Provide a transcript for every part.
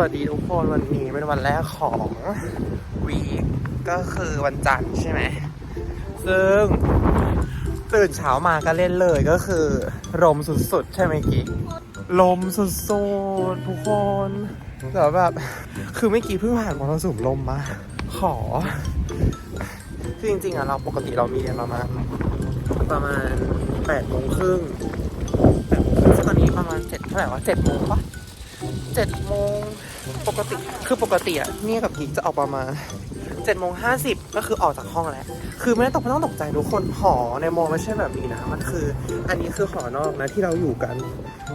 วัสดีทุกคนวันนี้เป็นวันแรกของวีก็คือวันจันทร์ใช่ไหม ซึ่งตื่นเช้ามาก็เล่นเลยก็คือลมสุดๆ ใช่ไหมกี้ลมสุดๆ ทุกคนแต่แบบคือเมื่อกี้เพิ่งผ่านมรสุมลมมา ขอคือจริงๆอะเราปกติเรามีเรียนประมาณประมาณแปดโมงครึ่งแปดโมงครึ่งซึ่งตอนนี้ประมาณเจ็ดเท่าไหร่วะเจ็ดโมงปะ เจ็ดโมงปกติคือปกติอะเนี่ยกับพีคจะออกประมาณเจ็ดโมงห้าสิบก็คือออกจากห้องแล้ว คือไม่ได้ตกไม่ต้องตกใจทุกคนหอในมอไม่ใช่แบบนี้นะ มันคือ อันนี้คือหอนอกนะที่เราอยู่กัน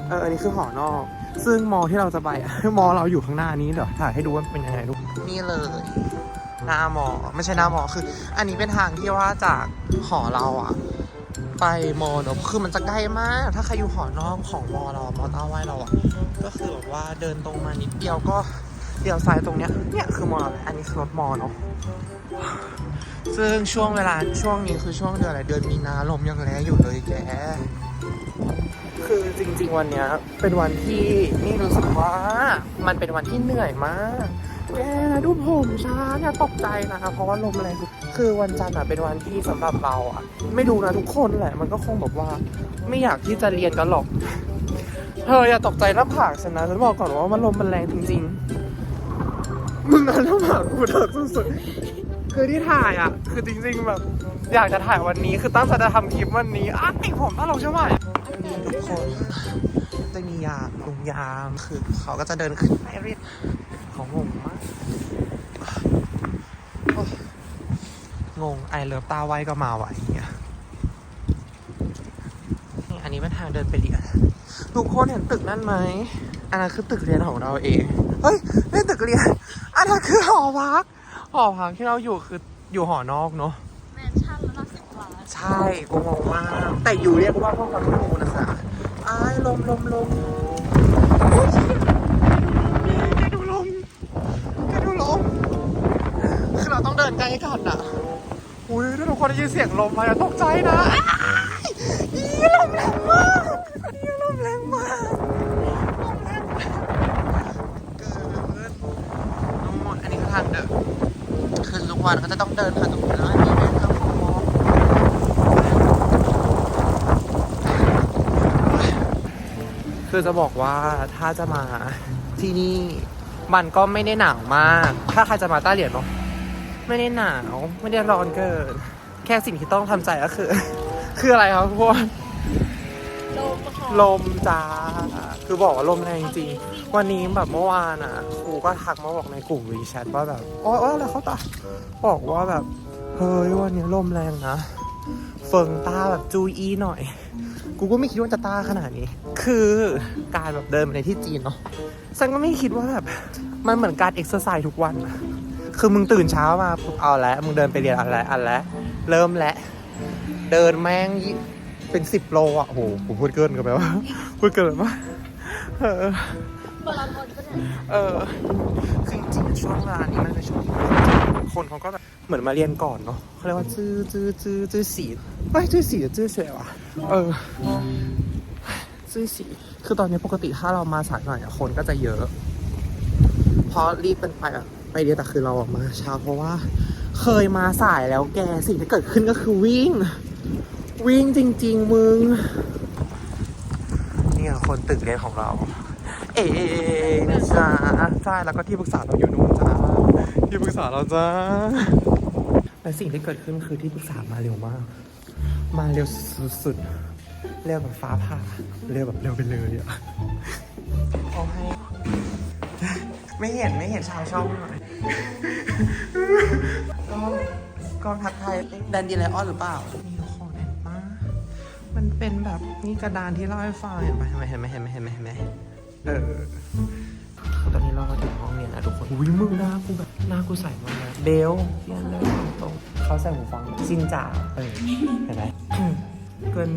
เอออันนี้คือหอนอก ซึ่งมอที่เราจะไปอะมอเราอยู่ข้างหน้านี้เดี๋ยวถ่ายให้ดูว่าเป็นยังไงดูนี่เลยหน้ามอไม่ใช่หน้ามอคือ อันนี้เป็นทางที่ว่าจากหอเราอะ ไปมอเนอะคือมันจะใกล้มาก ถ้าใครอยู่หอนอกของมอเรามอต้าไว้เราอะก็คือแบบว่าเดินตรงมานิดเดียวก็เลี้ยวซ้ายตรงเนี้ย เนี่ยคือมอแล้วอันนี้คือรถมอเนาะ ซึ่งช่วงเวลาช่วงนี้คือช่วงเดือนอะไรเดือนมีนาลมยังแรงอยู่เลยแก คือจริง ๆ วันเนี้ยเป็นวันที่นี่รู้สึกว่ามันเป็นวันที่เหนื่อยมาก แกดูผมช้าเนี่ยตกใจนะเพราะว่าลมแรงคือวันจันทร์อะเป็นวันที่สำหรับเราอะ ไม่ดูนะทุกคนแหละมันก็คงแบบว่า ไม่อยากที่จะเรียนกันหรอกเธออย่าตกใจหน้าผากฉันนะฉันบอกก่อนว่ามันลมมันแรงจริงๆมึงเอาหน้าผากกูเถอะสุดๆคือที่ถ่ายอะ คือจริงๆแบบอยากจะถ่ายวันนี้คือตั้งใจจะทำคลิปวันนี้อ้าวไอผมตลกใช่ไหมทุกคนจะมียาลุงยามคือเขาก็จะเดินขึ้นไปเรียของงงมากโอ๊ย งงไอเลิฟตาไว้ก็มาไหวอย่างเงี้ยนี่อันนี้เป็นทางเดินไปเรียนทุกคนเห็นตึกนั่นไหมอันนั้นคือตึกเรียนของเราเองเฮ้ยนี่ตึกเรียน อันนั้นคือหอพักหอพักที่เราอยู่คืออยู่หอนอกเนาะแมนชั่นแล้วนะสิบล้านใช่กูงงมากแต่อยู่เรียกว่าพวกเราทูนะคะอ้ายลมลมลมโอ้ยแกดูลมแกดูลมคือเราต้องเดินใกล้กันอะ อุ้ยถ้าทุกคนได้ยินเสียงลมมาอย่าตกใจนะอ้ายอีลมแรงมากอีลมแรงมากลมแรงมากเกินนู่นอันนี้ก็ทางเดินคือทุกวันก็จะต้องเดินผ่านตรงนี้แล้วอันนี้เป็นทางของมอคือจะบอกว่าถ้าจะมาที่นี่มันก็ไม่ได้หนาวมาก ถ้าใครจะมาต้าเหรียญเนาะ ไม่ได้หนาว ไม่ได้ร้อนเกิน แค่สิ่งที่ต้องทำใจก็คือ คืออะไรครับพวกโลมประคองลมจ้า คือบอกว่าลมแรงจริง วันนี้แบบเมื่อวานอะ ครูก็ทักมาบอกในกลุ่มวีแชทว่าแบบโอ๊ยโอ๊ยอะไรเขาตาบอกว่าแบบ เฮ้ยวันนี้ลมแรงนะ เฟิงตาแบบจูอีหน่อย กูก็ไม่คิดว่าจะตาขนาดนี้ คือการแบบเดินไปในที่จีนเนาะ ฉันก็ไม่คิดว่าแบบ มันเหมือนการเอ็กซ์ไซส์ทุกวันอะ คือมึงตื่นเช้ามาปุ๊บเอาแล้วมึงเดินไปเรียนเอะไรอันแล้วเริ่มแล้วเดินแม่งเป็นสิบโลอะโอ้โหผมพูดเกินกันไปว่าพูดเกินว่าเออมาราธอนก็ได้เออคือจริงช่วงเวลานี้มันเป็นช่วงคนเขาก็แบบเหมือนมาเรียนก่อนเนาะเขาเรียกว่าจื้อจื้อจื้อจื้อสีเฮ้จื้อสีจื้อเฉยวะเออจื้อสีคือตอนนี้ปกติถ้าเรามาสายหน่อยคนก็จะเยอะเพราะรีบเป็นไปอะ ไปเรียนแต่คือเราอะมาเช้าเพราะว่า เคยมาสายแล้วแกสิ่งที่เกิดขึ้นก็คือวิ่ง วิ่งจริง ๆ มึง เนี่ยคนตึกเรียนของเรา เอ๋จ้าใช่แล้วก็ที่ปรึกษาเราอยู่นู่นจ้าที่ปรึกษาเราจ้าและสิ่งที่เกิดขึ้นคือที่ปรึกษามาเร็วมาก มาเร็วสุดๆเร็วแบบฟ้าผ่าเร็วแบบเร็วไปเลยอะ ไม่เห็นไม่เห็นชาวช่องหน่อยก็ก็ทักทายแดนดีไลออนหรือเปล่า มีทุกคนเห็นปะมันเป็นแบบนี่กระดานที่เล่าให้ฟังเห็นไหมเห็นไหมเห็นไหมเห็นไหมเห็นไหมเออตอนนี้เราก็ถึงห้องเรียนแล้วทุกคนอุ้ยมึงหน้ากูแบบหน้ากูใสมากเลยเบลเรียนเลยตรงเขาใส่หูฟังซินจ่าเออเห็นไหมอืมเกิน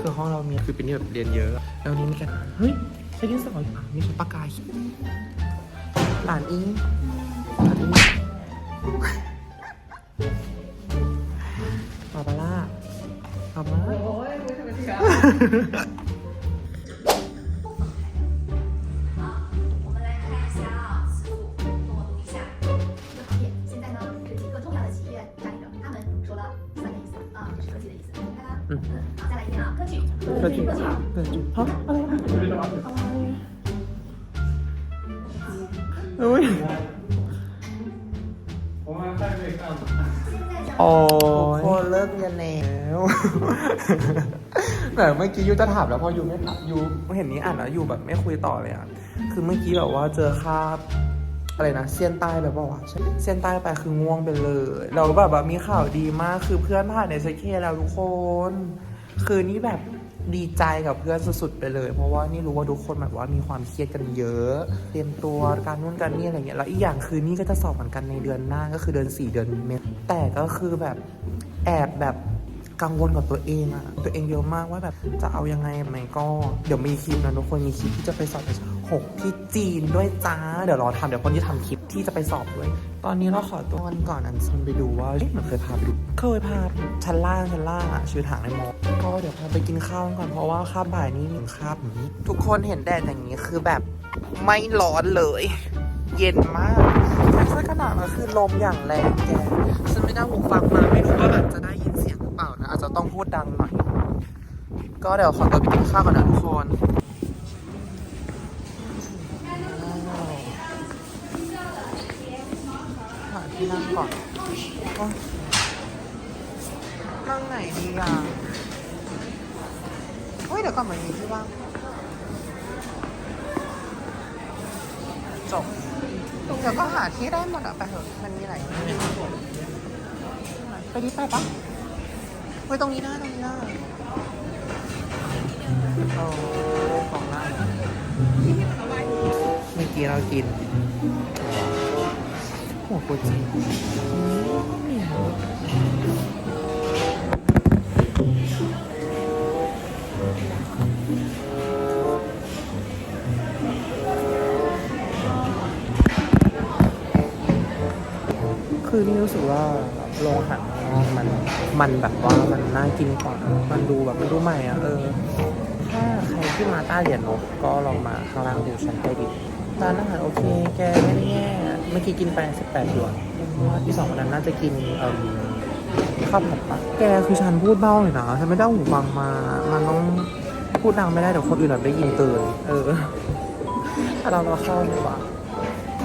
คือห้องเรามีคือเป็นที่แบบเรียนเยอะ แล้วนี้มีกันเฮ้ยใช้ดินสออยู่อะมีปากกา 阿，一，意思啊，这是科技的意思，明白吗？好，好， โอ้ยคเลิกเรียนแล้วแต่เมื่อกี้ยูจะถามแล้วพอยูไม่ถามยูเห็นนี้อ่านแล้วยูแบบไม่คุยต่อเลยอะ คือเมื่อกี้แบบว่าเจอคาบอะไรนะเซียนใต้แบบว่าใช่เซียนใต้ไปคือง่วงไปเลย เราแบบแบบมีข่าวดีมากคือเพื่อนผ่านในเซเคแล้วทุกคน คือนี่แบบ ดีใจกับเพื่อนสุดๆไปเลย เพราะว่านี่รู้ว่าทุกคนแบบว่ามีความเครียดกันเยอะ เตรียมตัวการนู่นการนี่อะไรเงี้ยแล้วอีกอย่างคือนี่ก็จะสอบเหมือนกันในเดือนหน้าก็คือเดือนสี่เดือนเมษแต่ก็คือแบบแอบแบบกังวลกับตัวเองอะตัวเองเยอะมากว่าแบบจะเอายังไงไหมก็ เดี๋ยวมีคลิปนะทุกคนมีคลิปที่จะไปสอบ หกที่จีนด้วยจ้า เดี๋ยวรอทำเดี๋ยวคนที่ทำคลิปที่จะไปสอบด้วย ตอนนี้เราขอตัวกันก่อนอันซันไปดูว่าเอ๊ะมันเคยพาไปดู เคยพาชั้นล่างชั้นล่างอะชื่อถางในมอก็เดี๋ยวพาไปกินข้าวกันก่อนเพราะว่าข้าวบ่ายนี้มีข้าวนี้ ทุกคนเห็นแดดอย่างนี้คือแบบไม่ร้อนเลย เย็นมากใช่ขนาดนั้นคือลมอย่างแรงแกฉันไม่ได้หูฟังมาไม่รู้ว่าแบบจะได้ยินเสียงหรือเปล่านะอาจจะต้องพูดดังหน่อยก็เดี๋ยวขอตัวไปกินข้าวก่อนนะทุกคน ที่นั่งก่อนอนั่งไหนดีอะเฮ้ยเดี๋ยวก่อนมันมีที่ว่างจบเดี๋ยวก็หาที่ได้หมดอะไปเถอะมันมีหลายที่ไปดิไปปะไปตรงนี้ได้ตรงนี้ได้โอ้ของน่าเมื่อกี้เรากิน หัวโกจิคือนี่รู้สึกว่าโรงอาหารมันมันแบบว่ามันน่ากินกว่า มันดูแบบมันดูใหม่อะเออ ถ้าใครที่มาต้าเหรียญนกก็ลองมาข้างล่างดูชั้นใต้ดินร้านอาหารโอเค แกไม่ได้แย่ เมื่อกี้กินไป18หยวนว่าที่สองวันนั้นน่าจะกินเอ่มข้าวผัดปะแกคือฉันพูดเบ้าเลยนะฉันไม่ได้เอาหูฟังมา มันต้องพูดดังไม่ได้เดี๋ยวคนอื่นแบบได้ยินตื่นเออถ้าเราเราเข้าดีกว่า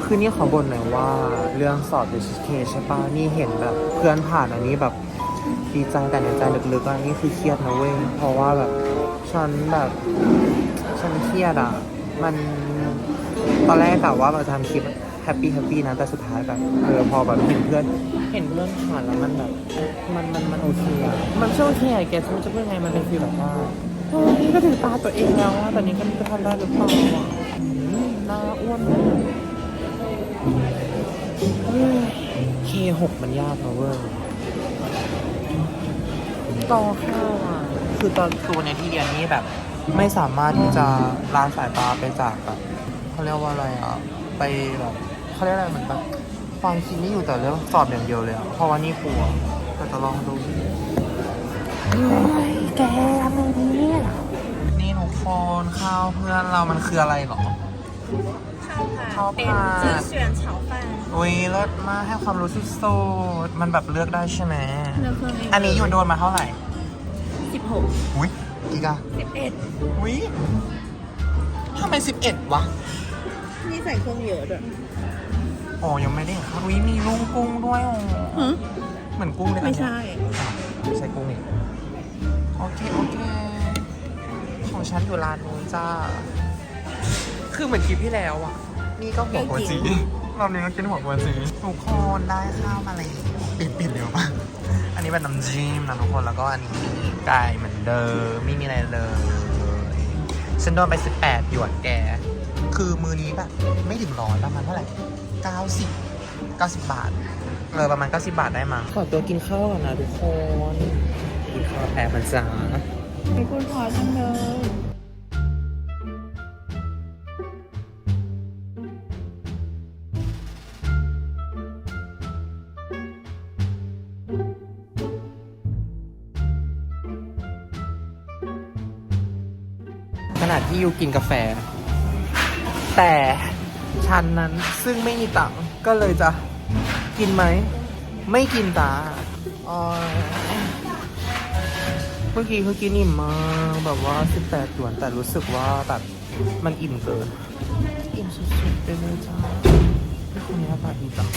คือนี่ขอบ่นหน่อยว่าเรื่องสอบ HK ใช่ปะนี่เห็นแบบเพื่อนผ่านอันนี้แบบดีใจแต่ในใจลึกๆอันนี้คือเครียดนะเว้ยเพราะว่าแบบฉันแบบฉันเครียดอะ มันตอนแรกกะว่าเราจะทำคลิป แฮปปี้แฮปปี้นะแต่สุดท้ายแบบเออพอแบบเห็นเพื่อนเห็นเพื่อนผ่านแล้วมันแบบมันมันมันโอเคอะมันไม่ใช่โอเคอะแกจะรู้จะพูดไงมันเป็นฟีลแบบว่าเฮ้ยก็ถึงตาตัวเองแล้วอะแต่นี้ก็ไม่รู้จะทำได้หรือเปล่าอะอืมหน้าอ้วนมากเคหกมันยากนะเว้ยต่อข้าวอะคือตอนตัวในที่เรียนนี้แบบ ไม่สามารถที่จะล้าสายตาไปจากแบบเขาเรียกว่าอะไรอะ ไปแบบ เขาเรียกอะไรเหมือนแบบความคิดนี่อยู่แต่เรื่องสอบอย่างเดียวเลยอะเพราะว่านี่กลัวแต่จะลองดูเฮ้ยแกทำไงดีเนี่ยนี่ทุกคนข้าวเพื่อนเรามันคืออะไรหรอ ข้าวผัดข้าวผัด เป็นจื้อเฉียนเฉาฟันอุ้ยเลิศมากให้ความรู้สุดๆมันแบบเลือกได้ใช่ไหมเลือกเครื่องเองอันนี้อยู่โดนมาเท่าไหร่สิบหกอุ้ยกี่กะสิบเอ็ดอุ้ยทำไมสิบเอ็ดวะ นี่ใส่เครื่องเยอะด้วย อ๋อยังไม่ได้เห็นอุ้ยมีลุงกุ้งด้วยอ๋อฮะเหมือนกุ้งเลยนะไม่ใช่ อะไม่ใช่กุ้งนี่โอเคโอเคของฉันอยู่ร้านนู้นจ้า คือเหมือนคลิปที่แล้วอะ นี่ก็หัวกัวจีรอบนี้ก็กินหัวกัวจีทุกคนได้ข้าวมาแล้วปิดปิดเร็วมากอันนี้เป็นน้ำจิ้มนะทุกคนแล้วก็อันนี้ไก่เหมือนเดิมไม่มีอะไรเลยฉันโดนไป 18หยวนแก คือมือนี้แบบไม่ถึงร้อยประมาณเท่าไหร่ 90 90 บาท เออประมาณ 90 บาทได้มาขอตัวกินข้าวก่อนนะทุกคน กินข้าวแอบมันจ้าไปคุณพอจังเลยขนาดที่ยูกินกาแฟ แต่ ฉันนั้น ซึ่งไม่มีตังค์ก็เลยจะกินไหม ไม่กินตาอ๋อเมื่อกี้คือกินอิ่มมากแบบว่า 18หยวนแต่รู้สึกว่าแบบมันอิ่มเกิน อิ่มสุดๆไปเลยจ้าพี่คนนี้หน้าตาดีจัง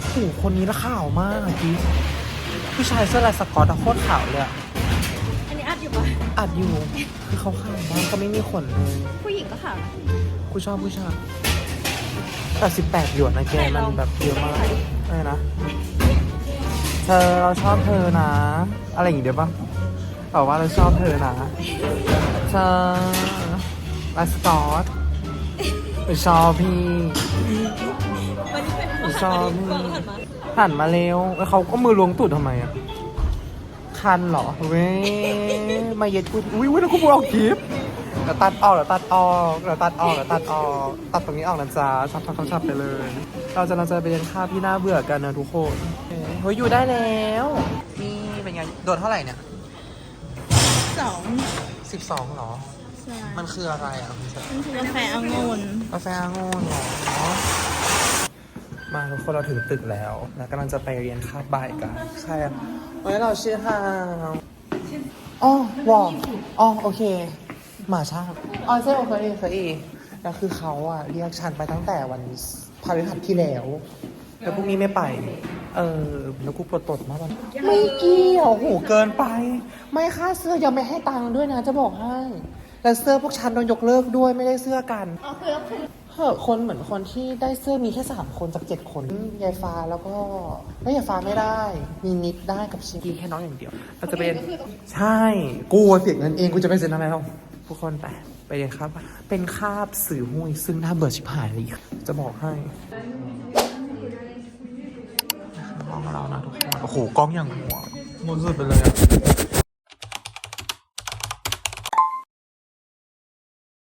โอ้โหคนนี้ละข่าวมากอะกิ๊ฟผู้ชายเสื้อลายสกอตอะโคตรขาวเลยอะอันนี้อัดอยู่ปะอัดอยู่คือเขาขาวมากก็ไม่มีขนเลย ผู้หญิงก็ขาวนะกูชอบผู้ชาย แต่สิบแปดหยวนนะแกมันแบบเยอะมากอะไรนะ เธอเราชอบเธอนะ อะไรอย่างงี้เดี๋ยวปะบอกว่าเราชอบเธอนะ เธอลาสกอตไปชอบพี่ชอบพี่หันมานมาเร็วแล้วเขาก็มือล้วงตูดทำไมอะคันเหรอ เว้ย มาเย็ดกู อุ้ยอุ้ยแล้วกูบอกคลิป เดี๋ยวตัดออกเดี๋ยวตัดออกเดี๋ยวตัดออกเดี๋ยวตัดออกตัดตรงนี้ออกนะจ๊ะชับชับชับชับไปเลย เราจะเราจะไปเรียนคาบที่น่าเบื่อกันนะทุกคนเฮ้ยอยู่ได้แล้วนี่เป็นไงโดดเท่าไหร่เนี่ยสองสิบสองหรอใช่มันคืออะไรอะคุณเชฟมันคือกาแฟองุ่นกาแฟองุ่นเหรอมาทุกคนเราถึงตึกแล้วแล้วกำลังจะไปเรียนคาบบ่ายกันใช่อะเฮ้ยเราชื่อฮาวอ๋อวออ๋อโอเค หมาช่างอ๋อใช่โอเคโอเคแล้วคือเขาอะเรียกฉันไปตั้งแต่วันพฤหัสที่แล้ว แล้วพรุ่งนี้ไม่ไป เออ แล้วกูปวดตดมากวันไม่เกี่ยวโหเกินไป ไม่ค่าเสื้อยังไม่ให้ตังค์ด้วยนะ จะบอกให้แล้วเสื้อพวกฉันโดนยกเลิกด้วยไม่ได้เสื้อกันอ๋อคือแล้วคือเหอะคนเหมือนคนที่ได้เสื้อมีแค่สามคนจากเจ็ดคนยายฟ้าแล้วก็ไม่ยายฟ้าไม่ได้ มีนิดได้กับชิงกีแค่น้องอย่างเดียวเราจะเป็นใช่กูเสียเงินเองกูจะไปเซ็นทำไมเล่า ทุกคนไปไปเรียนครับ เป็นคาบสื่อหุ้ยซึ่งน่าเบื่อชิบหายเลยจะบอกให้ห้องเรานะทุกคนโอ้โหกล้องอย่างหัวมุนสุดไปเลยอะ